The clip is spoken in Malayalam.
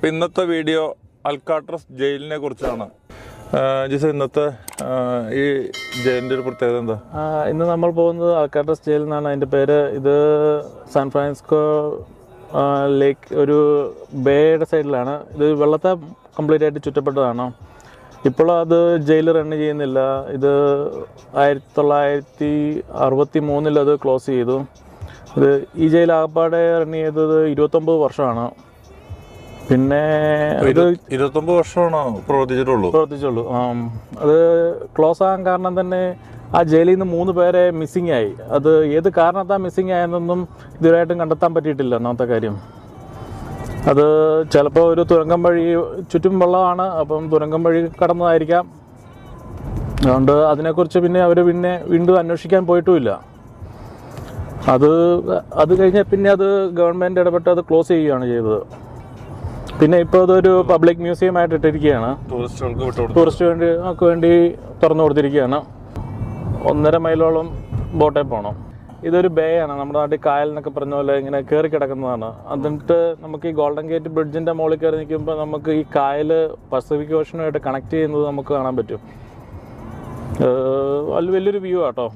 ഇപ്പം ഇന്നത്തെ വീഡിയോ അൽക്കാട്രസ് ജയിലിനെ കുറിച്ചാണ്. ജിസ ഇന്നത്തെ ഈ ജയിലിന്റെ ഒരു പ്രത്യേകത എന്താ? ഇന്ന് നമ്മൾ പോകുന്നത് അൽക്കാട്രസ് ജയിൽ എന്നാണ് അതിന്റെ പേര് ഇത് സാൻ ഫ്രാൻസിസ്കോ ലേക്ക് ഒരു ബേയുടെ സൈഡിലാണ്. ഇത് വെള്ളത്തെ കംപ്ലീറ്റ് ആയിട്ട് ചുറ്റപ്പെട്ടതാണ്. ഇപ്പോൾ അത് ജയിൽ റൺ ചെയ്യുന്നില്ല. ഇത് ആയിരത്തി തൊള്ളായിരത്തി അറുപത്തി മൂന്നിൽ അത് ക്ലോസ് ചെയ്തു. ഇത് ഈ ജയിൽ ആകപ്പാടെ റൺ ചെയ്തത് ഇരുപത്തൊമ്പത് വർഷമാണ്. പിന്നെ ഇരുപത്തൊമ്പത് വർഷമാണോ പ്രവർത്തിച്ചിട്ടുള്ളൂ? പ്രവർത്തിച്ചുള്ളൂ അത് ക്ലോസ് ആകാൻ കാരണം തന്നെ ആ ജയിലിൽ നിന്ന് മൂന്ന് പേരെ മിസ്സിംഗ് ആയി. അത് ഏത് കാരണത്താ മിസ്സിംഗ് ആയെന്നൊന്നും ഇതുവരെയായിട്ടും കണ്ടെത്താൻ പറ്റിയിട്ടില്ല ഒന്നാമത്തെ കാര്യം. അത് ചിലപ്പോൾ ഒരു തുരങ്കം വഴി ചുറ്റും വെള്ളമാണ് അപ്പം തുരങ്കം വഴി കടന്നതായിരിക്കാം. അതുകൊണ്ട് അതിനെക്കുറിച്ച് പിന്നെ അവർ പിന്നെ വീണ്ടും അന്വേഷിക്കാൻ പോയിട്ടുമില്ല. അത് അത് കഴിഞ്ഞാൽ പിന്നെ അത് ഗവൺമെന്റ് ഇടപെട്ട് അത് ക്ലോസ് ചെയ്യുകയാണ് ചെയ്തത്. പിന്നെ ഇപ്പോൾ അതൊരു പബ്ലിക് മ്യൂസിയം ആയിട്ട് ഇട്ടിരിക്കുകയാണ്. ടൂറിസ്റ്റ് വേണ്ടി ഒക്കെ വേണ്ടി തുറന്നു കൊടുത്തിരിക്കുകയാണ്. ഒന്നര മൈലോളം ബോട്ടേ പോകണം ഇതൊരു ബേ ആണ് നമ്മുടെ നാട്ടിൽ കായൽ എന്നൊക്കെ പറഞ്ഞ പോലെ ഇങ്ങനെ കയറി കിടക്കുന്നതാണ്. എന്നിട്ട് നമുക്ക് ഈ ഗോൾഡൻ ഗേറ്റ് ബ്രിഡ്ജിന്റെ മുകളിൽ കയറി നിൽക്കുമ്പോൾ നമുക്ക് ഈ കായൽ പസഫിക് ഓഷനുമായിട്ട് കണക്ട് ചെയ്യുന്നത് നമുക്ക് കാണാൻ പറ്റും. വലിയൊരു വ്യൂ ആട്ടോ.